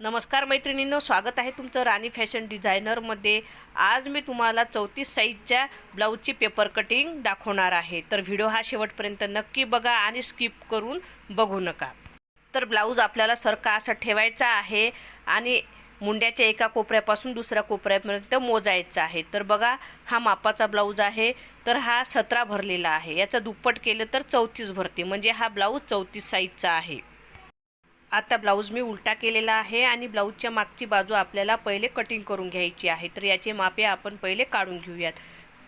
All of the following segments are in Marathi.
नमस्कार मैत्रिणींनो स्वागत आहे तुमचं राणी फॅशन डिझायनरमध्ये आज मी तुम्हाला चौतीस साईजच्या ब्लाऊजची पेपर कटिंग दाखवणार आहे. तर व्हिडिओ हा शेवटपर्यंत नक्की बघा आणि स्किप करून बघू नका. तर ब्लाऊज आपल्याला सरका असा ठेवायचा आहे आणि मुंड्याच्या एका कोपऱ्यापासून दुसऱ्या कोपऱ्यापर्यंत मोजायचा आहे. तर बघा हा मापाचा ब्लाऊज आहे. तर हा सतरा भरलेला आहे. याचा दुप्पट केलं तर चौतीस भरते. म्हणजे हा ब्लाऊज चौतीस साईजचा आहे. आता ब्लाऊज मी उलटा केलेला आहे आणि ब्लाऊजच्या मागची बाजू आपल्याला पहिले कटिंग करून घ्यायची आहे. तर याचे मापे आपण पहिले काढून घेऊयात.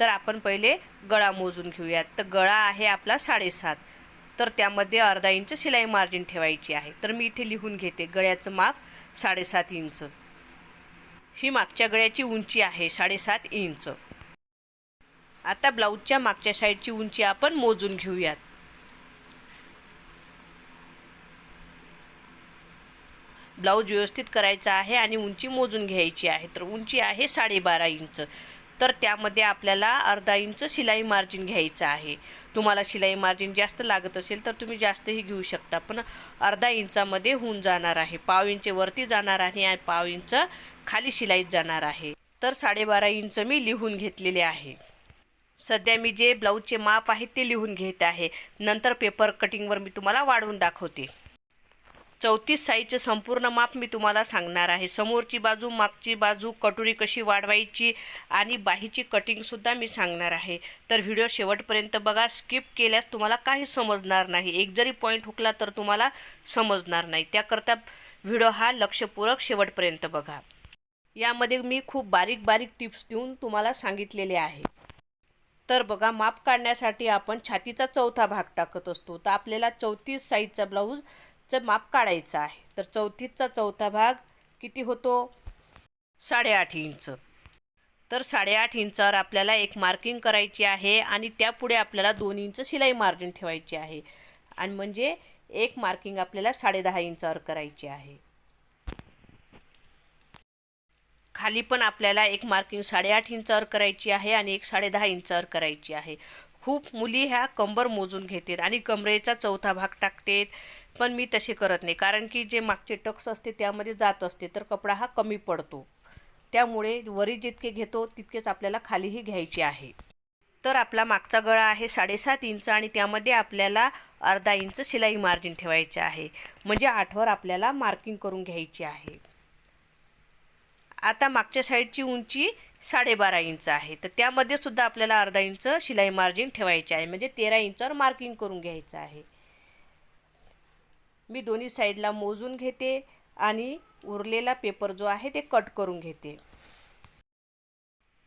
तर आपण पहिले गळा मोजून घेऊयात. तर गळा आहे आपला साडेसात. तर त्यामध्ये अर्धा इंच शिलाई मार्जिन ठेवायची आहे. तर मी इथे लिहून घेते. गळ्याचं माप साडेसात इंच. ही मागच्या गळ्याची उंची आहे साडेसात इंच. आता ब्लाऊजच्या मागच्या साईडची उंची आपण मोजून घेऊयात. ब्लाऊज व्यवस्थित करायचा आहे आणि उंची मोजून घ्यायची आहे. तर उंची आहे साडेबारा इंच. तर त्यामध्ये आपल्याला अर्धा इंच शिलाई मार्जिन घ्यायचं आहे. तुम्हाला शिलाई मार्जिन जास्त लागत असेल तर तुम्ही जास्तही घेऊ शकता पण अर्धा इंचामध्ये होऊन जाणार आहे. पाव इंच वरती जाणार आहे आणि पाव इंच खाली शिलाईत जाणार आहे. तर साडेबारा इंच मी लिहून घेतलेले आहे. सध्या मी जे ब्लाऊजचे माप आहे ते लिहून घेत आहे. नंतर पेपर कटिंगवर मी तुम्हाला वाढवून दाखवते. चौतीस साईजचं संपूर्ण माप मी तुम्हाला सांगणार आहे. समोरची बाजू मागची बाजू कटोरी कशी वाढवायची आणि बाहीची कटिंगसुद्धा मी सांगणार आहे. तर व्हिडिओ शेवटपर्यंत बघा. स्किप केल्यास तुम्हाला काही समजणार नाही. एक जरी पॉईंट हुकला तर तुम्हाला समजणार नाही. त्याकरता व्हिडिओ हा लक्षपूरक शेवटपर्यंत बघा. यामध्ये मी खूप बारीक बारीक टिप्स देऊन तुम्हाला सांगितलेले आहे. तर बघा माप काढण्यासाठी आपण छातीचा चौथा भाग टाकत असतो. तर आपल्याला चौतीस साईजचा ब्लाऊज चं माप काढायचं आहे. तर चौतीसचा चौथा भाग किती होतो? साडेआठ इंच. तर साडेआठ इंचावर आपल्याला एक मार्किंग करायची आहे आणि त्यापुढे आपल्याला दोन इंच शिलाई मार्जिन ठेवायची आहे. आणि म्हणजे एक मार्किंग आपल्याला साडेदहा इंचावर करायची आहे. खाली पण आपल्याला एक मार्किंग साडेआठ इंचावर करायची आहे आणि एक साडेदहा इंचावर करायची आहे. खूप मुली ह्या कंबर मोजून घेतात आणि कमरेचा चौथा भाग टाकतात. पण मी तसे करत नाही. कारण की जे मागचे टक्स असते त्यामध्ये जात असते तर कपडा हा कमी पडतो. त्यामुळे वरी जितके घेतो तितकेच आपल्याला खालीही घ्यायचे आहे. तर आपला मागचा गळा आहे साडेसात इंच आणि त्यामध्ये आपल्याला अर्धा इंच शिलाई मार्जिन ठेवायचे आहे. म्हणजे आठवर आपल्याला मार्किंग करून घ्यायची आहे. आता मागच्या साईडची उंची साडेबारा इंच आहे. तर त्यामध्ये सुद्धा आपल्याला अर्धा इंच शिलाई मार्जिन ठेवायचे आहे. म्हणजे तेरा इंचावर मार्किंग करून घ्यायचं आहे. मी दोन्ही साईडला मोजून घेते आणि उरलेला पेपर जो आहे ते कट करून घेते.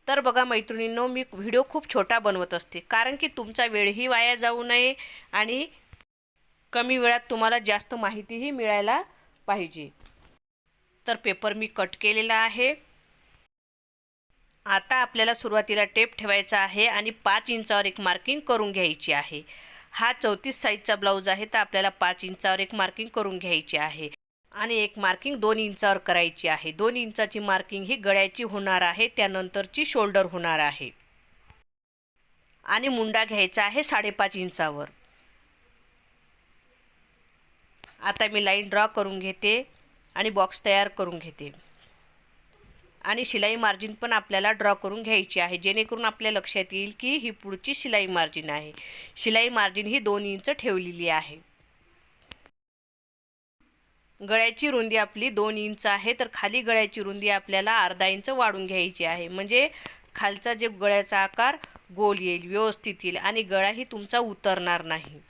तर बघा मैत्रिणींनो मी व्हिडिओ खूप छोटा बनवत असते कारण की तुमचा वेळही वाया जाऊ नये आणि कमी वेळात तुम्हाला जास्त माहितीही मिळायला पाहिजे. तर पेपर मी कट केलेला आहे. आता आपल्याला सुरुवातीला टेप ठेवायचा आहे आणि पाच इंचावर एक मार्किंग करून घ्यायची आहे. हा चौतीस साईजचा ब्लाऊज आहे. तर आपल्याला पाच इंचावर एक मार्किंग करून घ्यायची आहे. आणि एक मार्किंग दोन इंचावर करायची आहे. दोन इंचाची मार्किंग ही गळ्याची होणार आहे. त्यानंतरची शोल्डर होणार आहे. आणि मुंडा घ्यायचा आहे साडेपाच इंचावर. आता मी लाईन ड्रॉ करून घेते आणि बॉक्स तयार करून घेते. आणि शिलाई मार्जिन पण आपल्याला ड्रॉ करून घ्यायची आहे. जेणेकरून आपल्या लक्षात येईल की ही पुढची शिलाई मार्जिन आहे. शिलाई मार्जिन ही दोन इंच ठेवलेली आहे. गळ्याची रुंदी आपली दोन इंच आहे. तर खाली गळ्याची रुंदी आपल्याला अर्धा इंच वाढून घ्यायची आहे. म्हणजे खालचा जे गळ्याचा आकार गोल येईल व्यवस्थित येईल आणि गळाही तुमचा उतरणार नाही.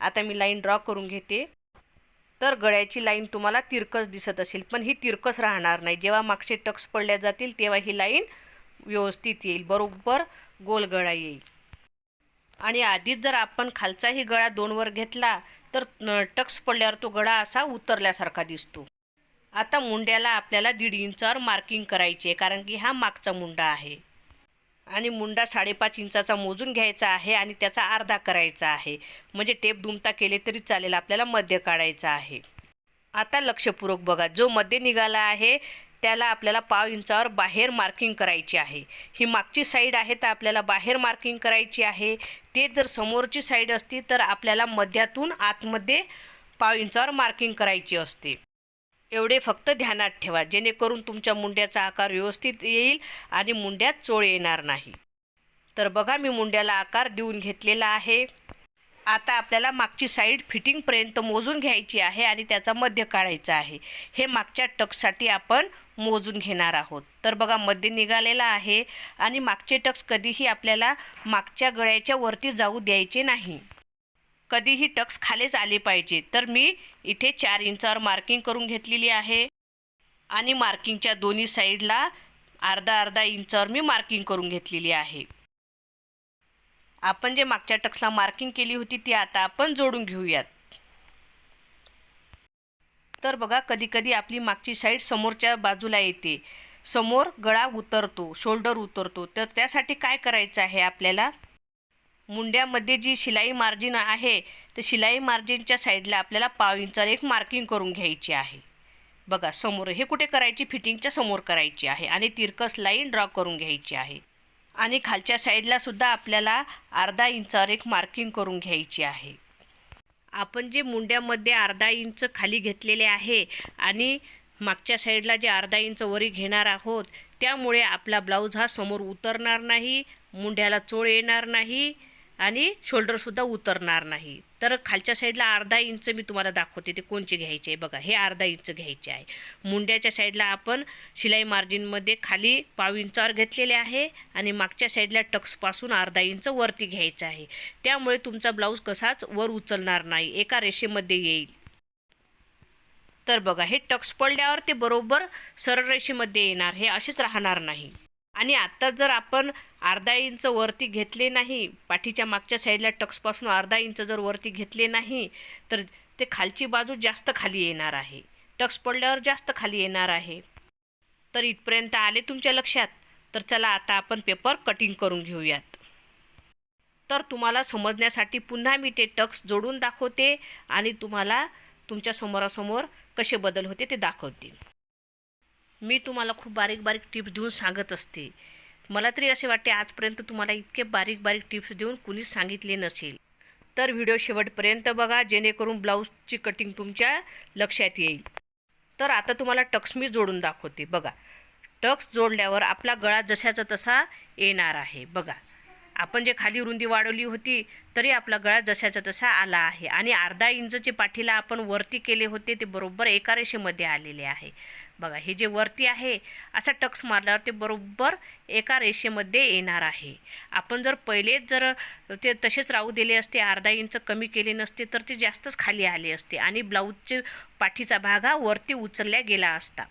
आता मी लाईन ड्रॉ करून घेते. तर गळ्याची लाईन तुम्हाला तिरकस दिसत असेल. पण ही तिरकस राहणार नाही. जेव्हा मागचे टक्स पडल्या जातील तेव्हा ही लाईन व्यवस्थित येईल. बरोबर गोल गळा येईल. आणि आधीच जर आपण खालचाही गळा दोनवर घेतला तर टक्स पडल्यावर तो गळा असा उतरल्यासारखा दिसतो. आता मुंड्याला आपल्याला दीड इंचावर मार्किंग करायची आहे कारण की हा मागचा मुंडा आहे. आणि मुंडा साडेपाच इंचाचा मोजून घ्यायचा आहे आणि त्याचा अर्धा करायचा आहे. म्हणजे टेप दुमता केले तरी चालेल आपल्याला मध्य काढायचा आहे. आता लक्षपूर्वक बघा जो मध्य निघाला आहे त्याला आपल्याला पाव इंचावर बाहेर मार्किंग करायची आहे. ही मागची साईड आहे तर आपल्याला बाहेर मार्किंग करायची आहे. ते जर समोरची साईड असती तर आपल्याला मध्यातून आतमध्ये पाव इंचावर मार्किंग करायची असते. एवढे फक्त ध्यानात ठेवा. जेणेकरून तुमच्या मुंड्याचा आकार व्यवस्थित येईल आणि मुंड्यात चोळ येणार नाही. तर बघा मी मुंड्याला आकार देऊन घेतलेला आहे. आता आपल्याला मागची साईड फिटिंगपर्यंत मोजून घ्यायची आहे आणि त्याचा मध्य काढायचा आहे. हे मागच्या टक्ससाठी आपण मोजून घेणार आहोत. तर बघा मध्य निघालेला आहे आणि मागचे टक्स कधीही आपल्याला मागच्या गळ्याच्या वरती जाऊ द्यायचे नाही. कधीही टक्स खालीच आले पाहिजे. तर मी इथे चार इंचावर मार्किंग करून घेतलेली आहे. आणि मार्किंगच्या दोन्ही साईडला अर्धा अर्धा इंचावर मी मार्किंग करून घेतलेली आहे. आपण जे मागच्या टक्सला मार्किंग केली होती ती आता आपण जोडून घेऊयात. तर बघा कधीकधी आपली मागची साईड समोरच्या बाजूला येते. समोर गळा उतरतो शोल्डर उतरतो. तर त्यासाठी काय करायचं आहे आपल्याला? मुंड्यामध्ये जी शिलाई मार्जिन आहे तर शिलाई मार्जिनच्या साईडला आपल्याला पाव इंचावर एक मार्किंग करून घ्यायची आहे. बघा समोर हे कुठे करायची? फिटिंगच्या समोर करायची आहे आणि तिरकस लाईन ड्रॉ करून घ्यायची आहे. आणि खालच्या साईडला सुद्धा आपल्याला अर्धा इंचावर एक मार्किंग करून घ्यायची आहे. आपण जे मुंड्यामध्ये अर्धा इंच खाली घेतलेले आहे आणि मागच्या साईडला जे अर्धा इंच वरी घेणार आहोत त्यामुळे आपला ब्लाऊज हा समोर उतरणार नाही मुंड्याला चोळ येणार नाही आणि शोल्डरसुद्धा उतरणार नाही. तर खालच्या साईडला अर्धा इंच मी तुम्हाला दाखवते ते कोणचे घ्यायचे आहे. बघा हे अर्धा इंच घ्यायचे आहे. मुंड्याच्या साईडला आपण शिलाई मार्जिनमध्ये खाली पाव इंचावर घेतलेले आहे आणि मागच्या साईडला टक्सपासून अर्धा इंच वरती घ्यायचं आहे. त्यामुळे तुमचा ब्लाऊज कसाच वर उचलणार नाही एका रेषेमध्ये येईल. तर बघा हे टक्स पडल्यावर ते बरोबर सरळ रेषेमध्ये येणार हे असेच राहणार नाही. आणि आत्ता जर आपण अर्धा इंच वरती घेतले नाही पाठीच्या मागच्या साईडला टक्सपासून अर्धा इंच जर वरती घेतले नाही तर ते खालची बाजू जास्त खाली येणार आहे. टक्स पडल्यावर जास्त खाली येणार आहे. तर इथपर्यंत आले तुमच्या लक्षात? तर चला आता आपण पेपर कटिंग करून घेऊयात. तर तुम्हाला समजण्यासाठी पुन्हा मी ते टक्स जोडून दाखवते आणि तुम्हाला तुमच्या समोरासमोर कसे बदल होते ते दाखवते. मी तुम्हाला खूप बारीक बारीक टिप्स देऊन सांगत असते. मला तरी असे वाटते आजपर्यंत तुम्हाला इतके बारीक बारीक टिप्स देऊन कुणीच सांगितले नसेल. तर व्हिडिओ शेवटपर्यंत बघा जेणेकरून ब्लाऊजची कटिंग तुमच्या लक्षात येईल. तर आता तुम्हाला टक्स मी जोडून दाखवते. बघा टक्स जोडल्यावर आपला गळा जशाचा तसा येणार आहे. बघा आपण जे खाली रुंदी वाढवली होती तरी आपला गळा जशाचा तसा आला आहे. आणि अर्धा इंचचे पाठीला आपण वरती केले होते ते बरोबर एका रेषेमध्ये आलेले आहे. बघा हे जे वरती आहे असा टक्स मारल्यावर ते बरोबर एका रेषेमध्ये येणार आहे. आपण जर पहिलेच जर ते तसेच राहू दिले असते अर्धा इंच कमी केले नसते तर ते जास्तच खाली आले असते आणि ब्लाऊजचे पाठीचा भाग हा वरती उचलल्या गेला असता.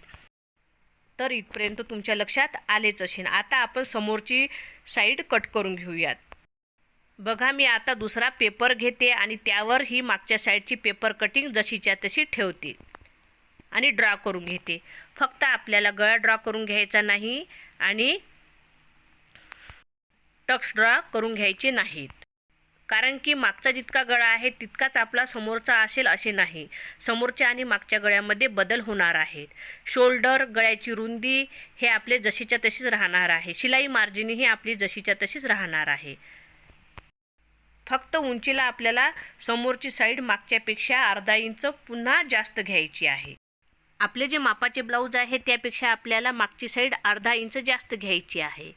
तर इथपर्यंत तुमच्या लक्षात आलेच असेल. आता आपण समोरची साईड कट करून घेऊयात. बघा मी आता दुसरा पेपर घेते आणि त्यावर ही मागच्या साईडची पेपर कटिंग जशीच्या तशी ठेवते. आणि ड्रॉ करून घेते. फक्त आपल्याला गळा ड्रॉ करून घ्यायचा नाही आणि टक्स ड्रॉ करून घ्यायचे नाहीत. कारण की मागचा जितका गळा आहे तितकाच आपला समोरचा असेल असे नाही. समोरच्या आणि मागच्या गळ्यामध्ये बदल होणार आहेत. शोल्डर गळ्याची रुंदी हे आपले जशीच्या तशीच राहणार आहे. शिलाई मार्जिनी ही आपली जशीच्या तशीच राहणार आहे. फक्त उंचीला आपल्याला समोरची साईड मागच्यापेक्षा अर्धा इंच पुन्हा जास्त घ्यायची आहे. आपले जे मापाचे ब्लाऊज आहे त्यापेक्षा आपल्याला मागची साईड अर्धा इंच जास्त घ्यायची आहे.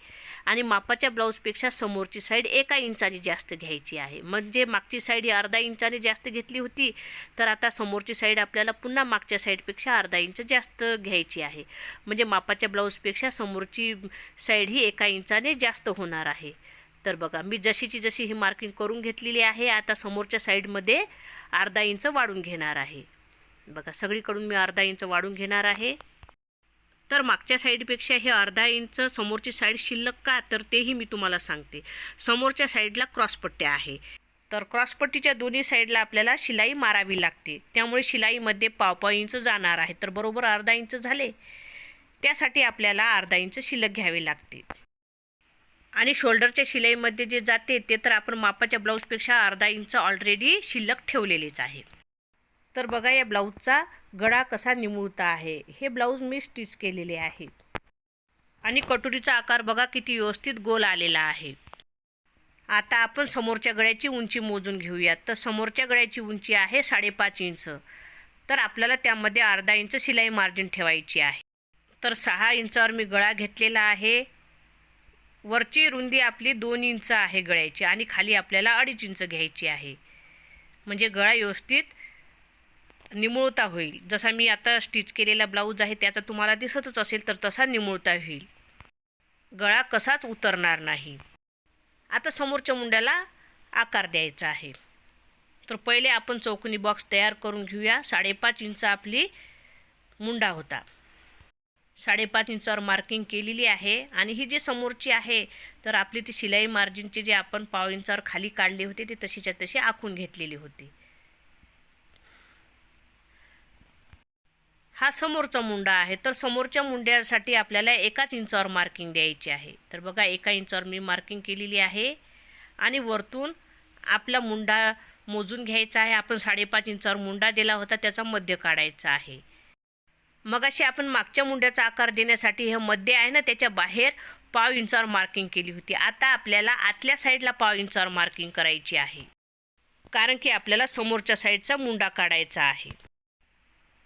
आणि मापाच्या ब्लाऊजपेक्षा समोरची साईड एका इंचाने जास्त घ्यायची आहे. म्हणजे मागची साईड ही अर्धा इंचाने जास्त घेतली होती तर आता समोरची साईड आपल्याला पुन्हा मागच्या साईडपेक्षा अर्धा इंच जास्त घ्यायची आहे. म्हणजे मापाच्या ब्लाऊजपेक्षा समोरची साईड ही एका इंचाने जास्त होणार आहे. तर बघा मी जशीची जशी ही मार्किंग करून घेतलेली आहे आता समोरच्या साईडमध्ये अर्धा इंच वाढून घेणार आहे. बघा सगळीकडून मी अर्धा इंच वाढून घेणार आहे. तर मागच्या साईडपेक्षा हे अर्धा इंच समोरची साईड शिल्लक का? तर तेही मी तुम्हाला सांगते. समोरच्या साईडला क्रॉसपट्ट्या आहे. तर क्रॉसपट्टीच्या दोन्ही साईडला आपल्याला शिलाई मारावी लागते. त्यामुळे शिलाईमध्ये पाव पाव इंच जाणार आहे. तर बरोबर अर्धा इंच झाले. त्यासाठी आपल्याला अर्धा इंच शिल्लक घ्यावे लागते. आणि शोल्डरच्या शिलाईमध्ये जे जाते ते तर आपण मापाच्या ब्लाऊजपेक्षा अर्धा इंच ऑलरेडी शिल्लक ठेवलेलेच आहे. तर बघा या ब्लाऊजचा गळा कसा निमुळता आहे. हे ब्लाऊज मी स्टिच केलेले आहे. आणि कटोरीचा आकार बघा किती व्यवस्थित गोल आलेला आहे. आता आपण समोरच्या गळ्याची उंची मोजून घेऊयात. तर समोरच्या गळ्याची उंची आहे साडेपाच इंच. तर आपल्याला त्यामध्ये अर्धा इंच शिलाई मार्जिन ठेवायची आहे. तर सहा इंचावर मी गळा घेतलेला आहे. वरची रुंदी आपली दोन इंच आहे गळ्याची आणि खाली आपल्याला अडीच इंच घ्यायची आहे. म्हणजे गळा व्यवस्थित निमुळता होईल. जसा मी आता स्टिच केलेला ब्लाऊज आहे त्याचा तुम्हाला दिसतच असेल तर तसा निमुळता होईल. गळा कसाच उतरणार नाही. आता समोरच्या मुंड्याला आकार द्यायचा आहे. तर पहिले आपण चौकोनी बॉक्स तयार करून घेऊया. साडेपाच इंच आपली मुंडा होता. साडेपाच इंचावर मार्किंग केलेली आहे. आणि ही जी समोरची आहे तर आपली ती शिलाई मार्जिनची जे आपण पाव इंचावर खाली काढली होती ती तशीच्या तशी आखून घेतलेली होती. हा समोरचा मुंडा आहे. तर समोरच्या मुंड्यासाठी आपल्याला एकाच इंचावर मार्किंग द्यायची आहे. तर बघा एका इंचावर मी मार्किंग केलेली आहे. आणि वरतून आपला मुंडा मोजून घ्यायचा आहे. आपण साडेपाच इंचावर मुंडा दिला होता त्याचा मध्य काढायचा आहे. मग अशी आपण मागच्या मुंड्याचा आकार देण्यासाठी हे मध्य आहे ना त्याच्या बाहेर पाव इंचावर मार्किंग केली होती. आता आपल्याला आतल्या साईडला पाव इंचावर मार्किंग करायची आहे. कारण की आपल्याला समोरच्या साईडचा मुंडा काढायचा आहे.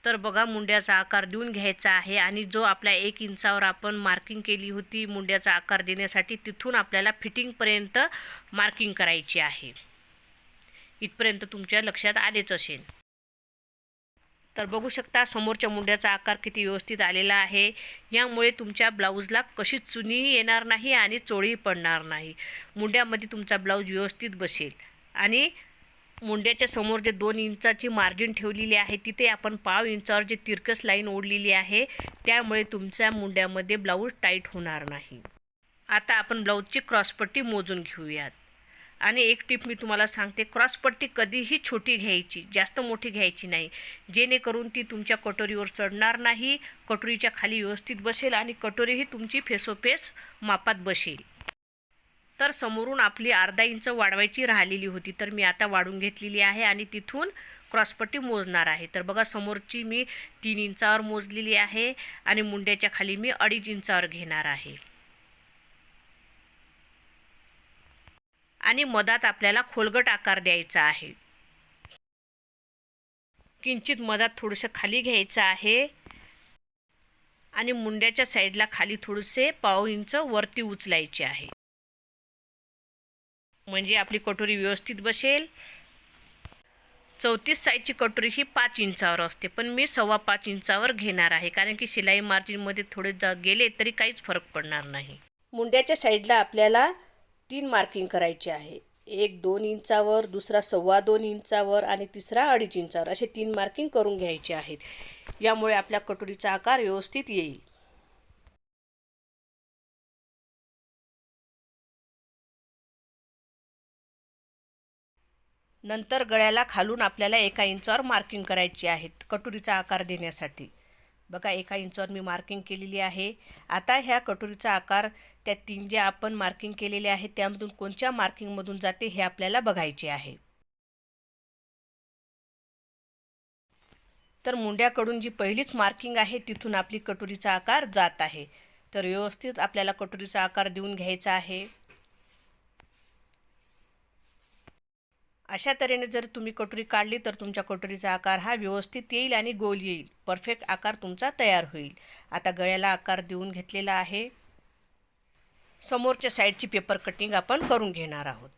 तर बघा मुंड्याचा आकार देऊन घ्यायचा आहे आणि जो आपल्या एक इंचावर आपण मार्किंग केली होती मुंड्याचा आकार देण्यासाठी तिथून आपल्याला फिटिंगपर्यंत मार्किंग करायची आहे. इथपर्यंत तुमच्या लक्षात आलेच असेल. तर बघू शकता समोरच्या मुंड्याचा आकार किती व्यवस्थित आलेला आहे. यामुळे तुमच्या ब्लाऊजला कशी चुनीही येणार नाही आणि चोळी पडणार नाही. मुंड्यामध्ये तुमचा ब्लाऊज व्यवस्थित बसेल. आणि मुंड्याच्या समोर जे दोन इंचाची मार्जिन ठेवलेली आहे तिथे आपण पाव इंचावर जे तिरकस लाईन ओढलेली आहे त्यामुळे तुमच्या मुंड्यामध्ये ब्लाऊज टाईट होणार नाही. आता आपण ब्लाऊजची क्रॉसपट्टी मोजून घेऊयात. आणि एक टिप मी तुम्हाला सांगते क्रॉसपट्टी कधीही छोटी घ्यायची जास्त मोठी घ्यायची नाही. जेणेकरून ती तुमच्या कटोरीवर चढणार नाही कटोरीच्या खाली व्यवस्थित बसेल आणि कटोरीही तुमची फेसोफेस मापात बसेल. तर समोरून आपली अर्धा इंच वाढवायची राहिलेली होती. तर मी आता वाढून घेतलेली आहे आणि तिथून क्रॉसपट्टी मोजणार आहे. तर बघा समोरची मी तीन इंचावर मोजलेली आहे आणि मुंड्याच्या खाली मी अडीच इंचावर घेणार आहे. आणि मधात आपल्याला खोलगट आकार द्यायचा आहे. किंचित मधात थोडंसं खाली घ्यायचं आहे. आणि मुंड्याच्या साईडला खाली थोडेसे पाव इंच वरती उचलायचे आहे. म्हणजे आपली कटोरी व्यवस्थित बसेल. चौतीस साईजची कटोरी ही पाच इंचावर असते. पण मी सव्वा पाच इंचावर घेणार आहे. कारण की शिलाई मार्जिनमध्ये थोडे जा गेले तरी काहीच फरक पडणार नाही. मुंड्याच्या साईडला आपल्याला तीन मार्किंग करायचे आहे. एक दोन इंचावर दुसरा सव्वा दोन इंचावर आणि तिसरा अडीच इंचावर असे तीन मार्किंग करून घ्यायचे आहेत. यामुळे आपल्या कटोरीचा आकार व्यवस्थित येईल. नंतर गळ्याला खालून आपल्याला एका इंचावर मार्किंग करायची आहेत कटोरीचा आकार देण्यासाठी. बघा एका इंचावर मी मार्किंग केलेली आहे. आता ह्या कटोरीचा आकार त्या तीन जे आपण मार्किंग केलेले आहे त्यामधून कोणत्या मार्किंगमधून जाते हे आपल्याला बघायचे आहे. तर मुंड्याकडून जी पहिलीच मार्किंग आहे तिथून आपली कटोरीचा आकार जात आहे. तर व्यवस्थित आपल्याला कटोरीचा आकार देऊन घ्यायचा आहे. अशा तऱ्हेने जर तुम्ही कटोरी काढली तर तुमच्या कटोरीचा आकार हा व्यवस्थित येईल आणि गोल येईल. परफेक्ट आकार तुमचा तयार होईल. आता गळ्याला आकार देऊन घेतलेला आहे. समोरच्या साईडची पेपर कटिंग आपण करून घेणार आहोत.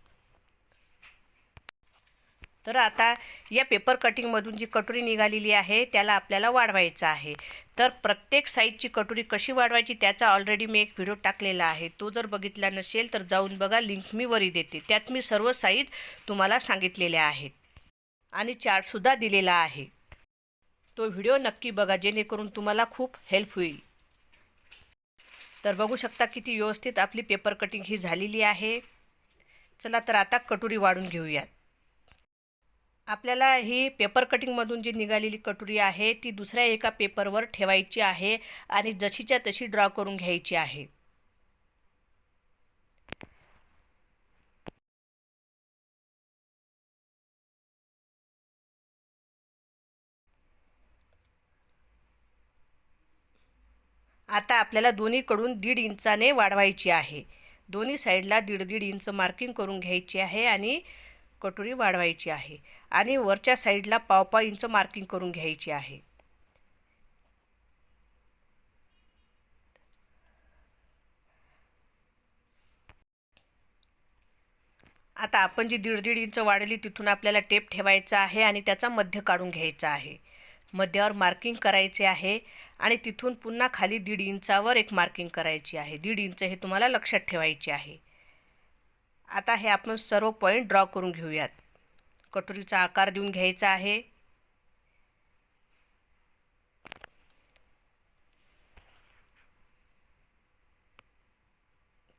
तर आता या पेपर कटिंगमधून जी कटोरी निघालेली आहे त्याला आपल्याला वाढवायचं आहे. तर प्रत्येक साईजची कटोरी कशी वाढवायची त्याचा ऑलरेडी मी एक व्हिडिओ टाकलेला आहे. तो जर बघितला नसेल तर जाऊन बघा लिंक मी वरी देते. त्यात मी सर्व साईज तुम्हाला सांगितलेल्या आहेत. आणि चार्टसुद्धा दिलेला आहे. तो व्हिडिओ नक्की बघा जेणेकरून तुम्हाला खूप हेल्प होईल. तर बघू शकता किती व्यवस्थित आपली पेपर कटिंग ही झालेली आहे. चला तर आता कटोरी वाढून घेऊयात. आपल्याला ही पेपर कटिंगमधून जी निघालेली कटोरी आहे ती दुसऱ्या एका पेपरवर ठेवायची आहे आणि जशीच्या तशी ड्रॉ करून घ्यायची आहे. आता आपल्याला दोन्हीकडून दीड इंचाने वाढवायची आहे. दोन्ही साईडला दीड दीड इंच मार्किंग करून घ्यायची आहे आणि कटोरी वाढवायची आहे आणि वरच्या साईडला पाव इंच मार्किंग करून घ्यायची आहे. आता आपण जी दीड दीड इंच वाढली तिथून आपल्याला टेप ठेवायचा आहे आणि त्याचा मध्य काढून घ्यायचा आहे. मध्यावर मार्किंग करायचे आहे आणि तिथून पुन्हा खाली दीड इंचावर एक मार्किंग करायची आहे. दीड इंच हे तुम्हाला लक्षात ठेवायचे आहे. आता हे आपण सर्व पॉईंट ड्रॉ करून घेऊयात. कटोरीचा आकार देऊन घ्यायचा आहे.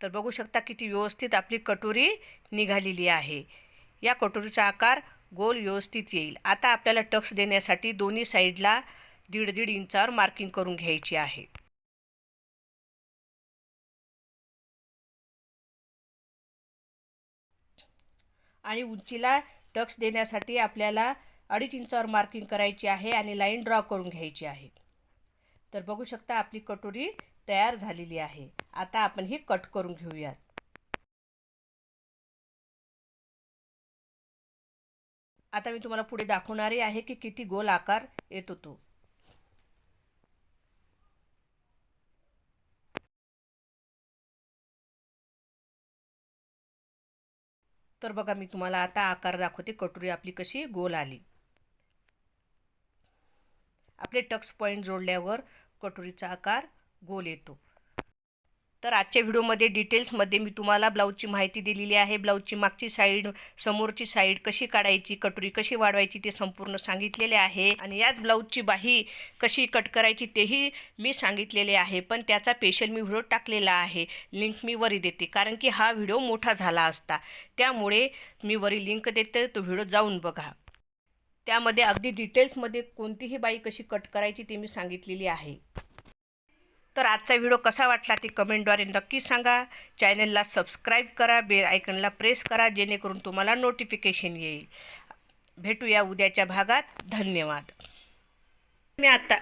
तर बघू शकता किती व्यवस्थित आपली कटोरी निघालेली आहे. या कटोरीचा आकार गोल व्यवस्थित येईल. आता आपल्याला टक्स देण्यासाठी दोन्ही साईडला दीड दीड इंचावर मार्किंग करून घ्यायची आहे. आणि उंचीला टक्स देण्यासाठी आपल्याला अडीच इंचावर मार्किंग करायची आहे आणि लाईन ड्रॉ करून घ्यायची आहे. तर बघू शकता आपली कटोरी तयार झालेली आहे. आता आपण ही कट करून घेऊयात. आता मी तुम्हाला पुढे दाखवणारे आहे की किती गोल आकार येतो तो तर बघा मी तुम्हाला आता आकार दाखवते कटोरी आपली कशी गोल आली. आपले टक्स पॉईंट जोडल्यावर कटोरीचा आकार गोल येतो. तर आजच्या व्हिडिओमध्ये डिटेल्समध्ये मी तुम्हाला ब्लाऊजची माहिती दिलेली आहे. ब्लाऊजची मागची साईड समोरची साईड कशी काढायची कटोरी कशी वाढवायची ते संपूर्ण सांगितलेले आहे. आणि याच ब्लाऊजची बाही कशी कट करायची तेही मी सांगितलेले आहे. पण त्याचा स्पेशल मी व्हिडिओ टाकलेला आहे. लिंक मी वरी देते. कारण की हा व्हिडिओ मोठा झाला असता. त्यामुळे मी वरी लिंक देते. तो व्हिडिओ जाऊन बघा. त्यामध्ये अगदी डिटेल्समध्ये कोणतीही बाई कशी कट करायची ते मी सांगितलेली आहे. तर आजचा व्हिडिओ कसा वाटला ते कमेंटद्वारे नक्की सांगा. चॅनलला सबस्क्राईब करा बेल आयकनला प्रेस करा जेणेकरून तुम्हाला नोटिफिकेशन येईल. भेटूया उद्याच्या भागात. धन्यवाद. मी आता